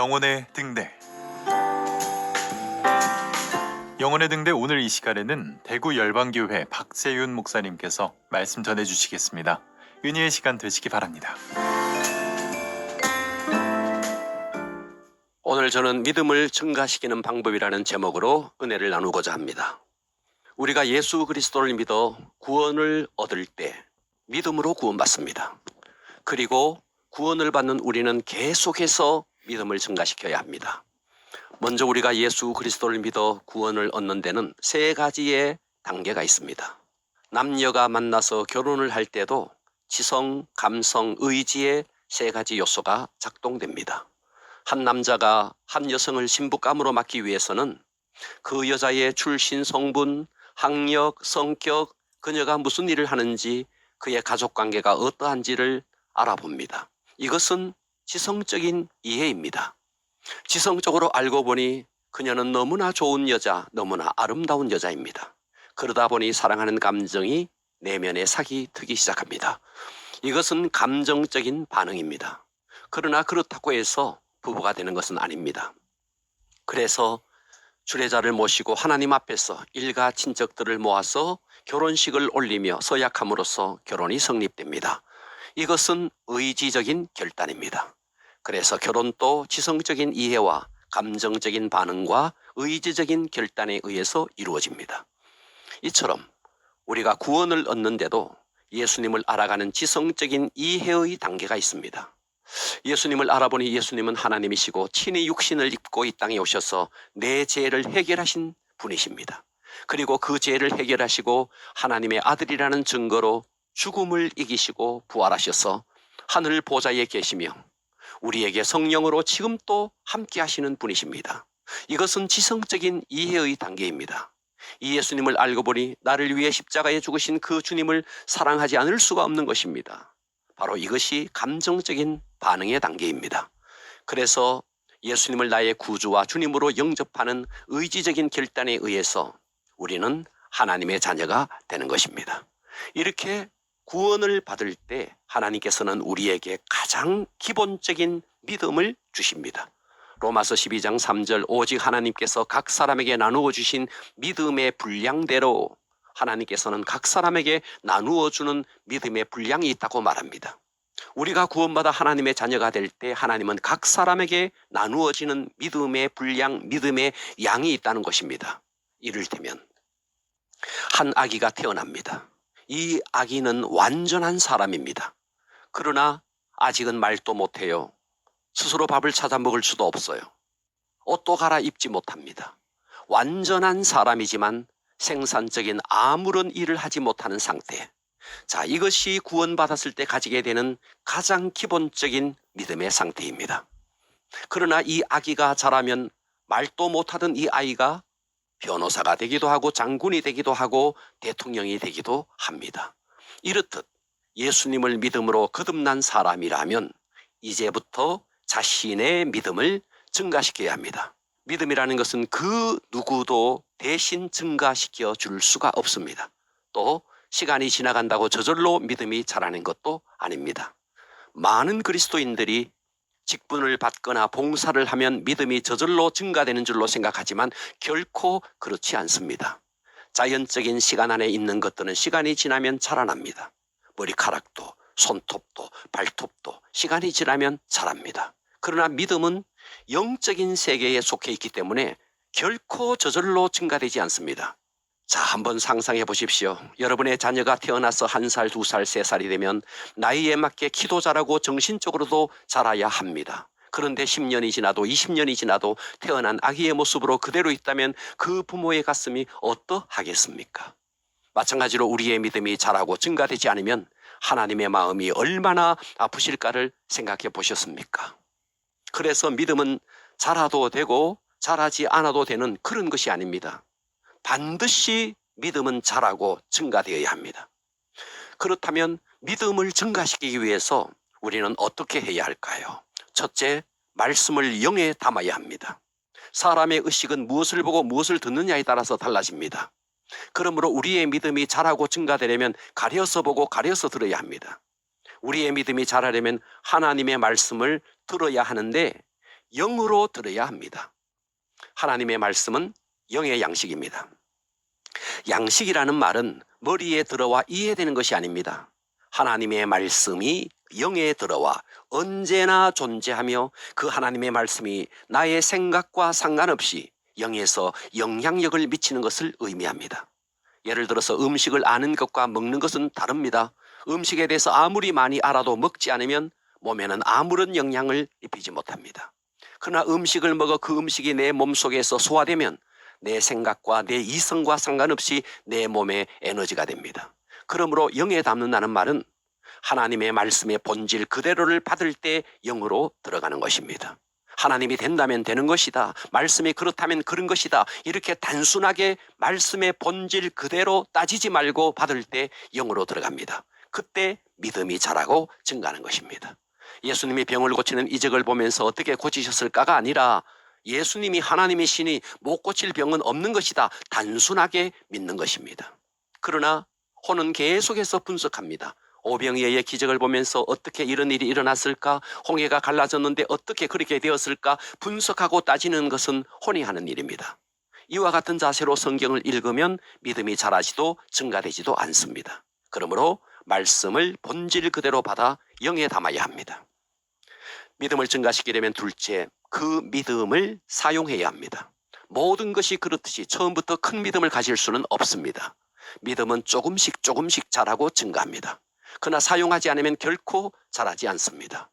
영혼의 등대 영혼의 등대 오늘 이 시간에는 대구 열방교회 박세윤 목사님께서 말씀 전해주시겠습니다. 은혜의 시간 되시기 바랍니다. 오늘 저는 믿음을 증가시키는 방법이라는 제목으로 은혜를 나누고자 합니다. 우리가 예수 그리스도를 믿어 구원을 얻을 때 믿음으로 구원받습니다. 그리고 구원을 받는 우리는 계속해서 믿음을 증가시켜야 합니다. 먼저 우리가 예수 그리스도를 믿어 구원을 얻는 데는 세 가지의 단계가 있습니다. 남녀가 만나서 결혼을 할 때도 지성, 감성, 의지의 세 가지 요소가 작동됩니다. 한 남자가 한 여성을 신부감으로 맡기 위해서는 그 여자의 출신 성분, 학력, 성격, 그녀가 무슨 일을 하는지, 그의 가족 관계가 어떠한지를 알아봅니다. 이것은 지성적인 이해입니다. 지성적으로 알고 보니 그녀는 너무나 좋은 여자, 너무나 아름다운 여자입니다. 그러다 보니 사랑하는 감정이 내면에 사기 트기 시작합니다. 이것은 감정적인 반응입니다. 그러나 그렇다고 해서 부부가 되는 것은 아닙니다. 그래서 주례자를 모시고 하나님 앞에서 일가 친척들을 모아서 결혼식을 올리며 서약함으로써 결혼이 성립됩니다. 이것은 의지적인 결단입니다. 그래서 결혼도 지성적인 이해와 감정적인 반응과 의지적인 결단에 의해서 이루어집니다. 이처럼 우리가 구원을 얻는데도 예수님을 알아가는 지성적인 이해의 단계가 있습니다. 예수님을 알아보니 예수님은 하나님이시고 친히 육신을 입고 이 땅에 오셔서 내 죄를 해결하신 분이십니다. 그리고 그 죄를 해결하시고 하나님의 아들이라는 증거로 죽음을 이기시고 부활하셔서 하늘 보좌에 계시며 우리에게 성령으로 지금 또 함께 하시는 분이십니다. 이것은 지성적인 이해의 단계입니다. 이 예수님을 알고 보니 나를 위해 십자가에 죽으신 그 주님을 사랑하지 않을 수가 없는 것입니다. 바로 이것이 감정적인 반응의 단계입니다. 그래서 예수님을 나의 구주와 주님으로 영접하는 의지적인 결단에 의해서 우리는 하나님의 자녀가 되는 것입니다. 이렇게 구원을 받을 때 하나님께서는 우리에게 가장 기본적인 믿음을 주십니다. 로마서 12장 3절 오직 하나님께서 각 사람에게 나누어 주신 믿음의 분량대로 하나님께서는 각 사람에게 나누어 주는 믿음의 분량이 있다고 말합니다. 우리가 구원받아 하나님의 자녀가 될 때 하나님은 각 사람에게 나누어지는 믿음의 분량, 믿음의 양이 있다는 것입니다. 이를테면 한 아기가 태어납니다. 이 아기는 완전한 사람입니다. 그러나 아직은 말도 못해요. 스스로 밥을 찾아 먹을 수도 없어요. 옷도 갈아입지 못합니다. 완전한 사람이지만 생산적인 아무런 일을 하지 못하는 상태. 자, 이것이 구원받았을 때 가지게 되는 가장 기본적인 믿음의 상태입니다. 그러나 이 아기가 자라면 말도 못하던 이 아이가 변호사가 되기도 하고 장군이 되기도 하고 대통령이 되기도 합니다. 이렇듯 예수님을 믿음으로 거듭난 사람이라면 이제부터 자신의 믿음을 증가시켜야 합니다. 믿음이라는 것은 그 누구도 대신 증가시켜 줄 수가 없습니다. 또 시간이 지나간다고 저절로 믿음이 자라는 것도 아닙니다. 많은 그리스도인들이 직분을 받거나 봉사를 하면 믿음이 저절로 증가되는 줄로 생각하지만 결코 그렇지 않습니다. 자연적인 시간 안에 있는 것들은 시간이 지나면 자라납니다. 머리카락도, 손톱도, 발톱도 시간이 지나면 자랍니다. 그러나 믿음은 영적인 세계에 속해 있기 때문에 결코 저절로 증가되지 않습니다. 자, 한번 상상해 보십시오. 여러분의 자녀가 태어나서 한 살, 두 살, 세 살이 되면 나이에 맞게 키도 자라고 정신적으로도 자라야 합니다. 그런데 10년이 지나도 20년이 지나도 태어난 아기의 모습으로 그대로 있다면 그 부모의 가슴이 어떠하겠습니까? 마찬가지로 우리의 믿음이 자라고 증가되지 않으면 하나님의 마음이 얼마나 아프실까를 생각해 보셨습니까? 그래서 믿음은 자라도 되고 자라지 않아도 되는 그런 것이 아닙니다. 반드시 믿음은 자라고 증가되어야 합니다. 그렇다면 믿음을 증가시키기 위해서 우리는 어떻게 해야 할까요? 첫째, 말씀을 영에 담아야 합니다. 사람의 의식은 무엇을 보고 무엇을 듣느냐에 따라서 달라집니다. 그러므로 우리의 믿음이 자라고 증가되려면 가려서 보고 가려서 들어야 합니다. 우리의 믿음이 자라려면 하나님의 말씀을 들어야 하는데 영으로 들어야 합니다. 하나님의 말씀은 영의 양식입니다. 양식이라는 말은 머리에 들어와 이해되는 것이 아닙니다. 하나님의 말씀이 영에 들어와 언제나 존재하며 그 하나님의 말씀이 나의 생각과 상관없이 영에서 영향력을 미치는 것을 의미합니다. 예를 들어서 음식을 아는 것과 먹는 것은 다릅니다. 음식에 대해서 아무리 많이 알아도 먹지 않으면 몸에는 아무런 영향을 입히지 못합니다. 그러나 음식을 먹어 그 음식이 내 몸속에서 소화되면 내 생각과 내 이성과 상관없이 내 몸에 에너지가 됩니다. 그러므로 영에 담는다는 말은 하나님의 말씀의 본질 그대로를 받을 때 영으로 들어가는 것입니다. 하나님이 된다면 되는 것이다. 말씀이 그렇다면 그런 것이다. 이렇게 단순하게 말씀의 본질 그대로 따지지 말고 받을 때 영으로 들어갑니다. 그때 믿음이 자라고 증가하는 것입니다. 예수님이 병을 고치는 이적을 보면서 어떻게 고치셨을까가 아니라 예수님이 하나님이시니 못 고칠 병은 없는 것이다. 단순하게 믿는 것입니다. 그러나 혼은 계속해서 분석합니다. 오병이어의 기적을 보면서 어떻게 이런 일이 일어났을까? 홍해가 갈라졌는데 어떻게 그렇게 되었을까? 분석하고 따지는 것은 혼이 하는 일입니다. 이와 같은 자세로 성경을 읽으면 믿음이 자라지도 증가되지도 않습니다. 그러므로 말씀을 본질 그대로 받아 영에 담아야 합니다. 믿음을 증가시키려면 둘째, 그 믿음을 사용해야 합니다. 모든 것이 그렇듯이 처음부터 큰 믿음을 가질 수는 없습니다. 믿음은 조금씩 조금씩 자라고 증가합니다. 그러나 사용하지 않으면 결코 자라지 않습니다.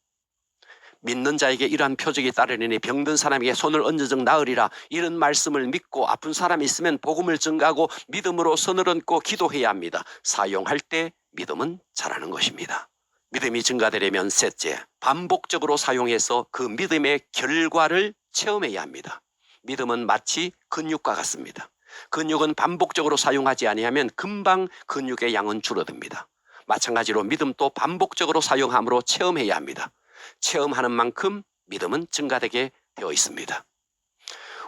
믿는 자에게 이러한 표적이 따르니 병든 사람에게 손을 얹어적 나으리라 이런 말씀을 믿고 아픈 사람이 있으면 복음을 증가하고 믿음으로 손을 얹고 기도해야 합니다. 사용할 때 믿음은 자라는 것입니다. 믿음이 증가되려면 셋째, 반복적으로 사용해서 그 믿음의 결과를 체험해야 합니다. 믿음은 마치 근육과 같습니다. 근육은 반복적으로 사용하지 아니하면 금방 근육의 양은 줄어듭니다. 마찬가지로 믿음도 반복적으로 사용함으로 체험해야 합니다. 체험하는 만큼 믿음은 증가되게 되어 있습니다.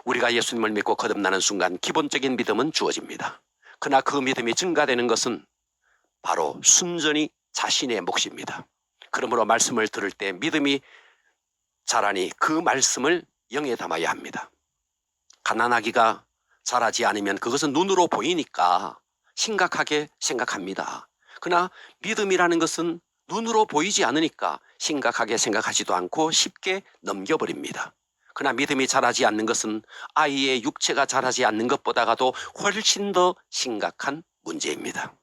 우리가 예수님을 믿고 거듭나는 순간 기본적인 믿음은 주어집니다. 그러나 그 믿음이 증가되는 것은 바로 순전히 자신의 몫입니다. 그러므로 말씀을 들을 때 믿음이 자라니 그 말씀을 영에 담아야 합니다. 가난하기가 자라지 않으면 그것은 눈으로 보이니까 심각하게 생각합니다. 그러나 믿음이라는 것은 눈으로 보이지 않으니까 심각하게 생각하지도 않고 쉽게 넘겨버립니다. 그러나 믿음이 자라지 않는 것은 아이의 육체가 자라지 않는 것보다가도 훨씬 더 심각한 문제입니다.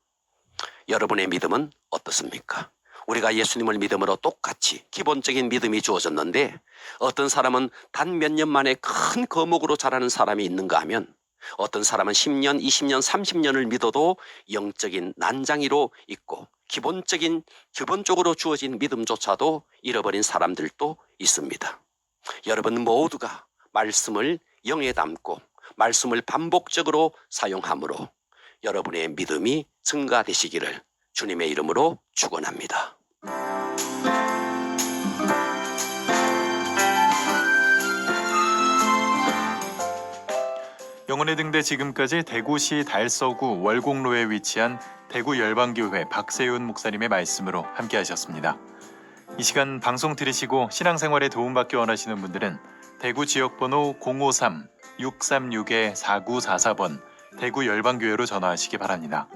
여러분의 믿음은 어떻습니까? 우리가 예수님을 믿음으로 똑같이 기본적인 믿음이 주어졌는데 어떤 사람은 단 몇 년 만에 큰 거목으로 자라는 사람이 있는가 하면 어떤 사람은 10년, 20년, 30년을 믿어도 영적인 난장이로 있고 기본적인 기본적으로 주어진 믿음조차도 잃어버린 사람들도 있습니다. 여러분 모두가 말씀을 영에 담고 말씀을 반복적으로 사용함으로 여러분의 믿음이 증가되시기를 주님의 이름으로 축원합니다. 영혼의 등대 지금까지 대구시 달서구 월곡로에 위치한 대구 열방교회 박세윤 목사님의 말씀으로 함께하셨습니다. 이 시간 방송 들으시고 신앙생활에 도움받기 원하시는 분들은 대구 지역번호 053-636-4944번 대구 열방교회로 전화하시기 바랍니다.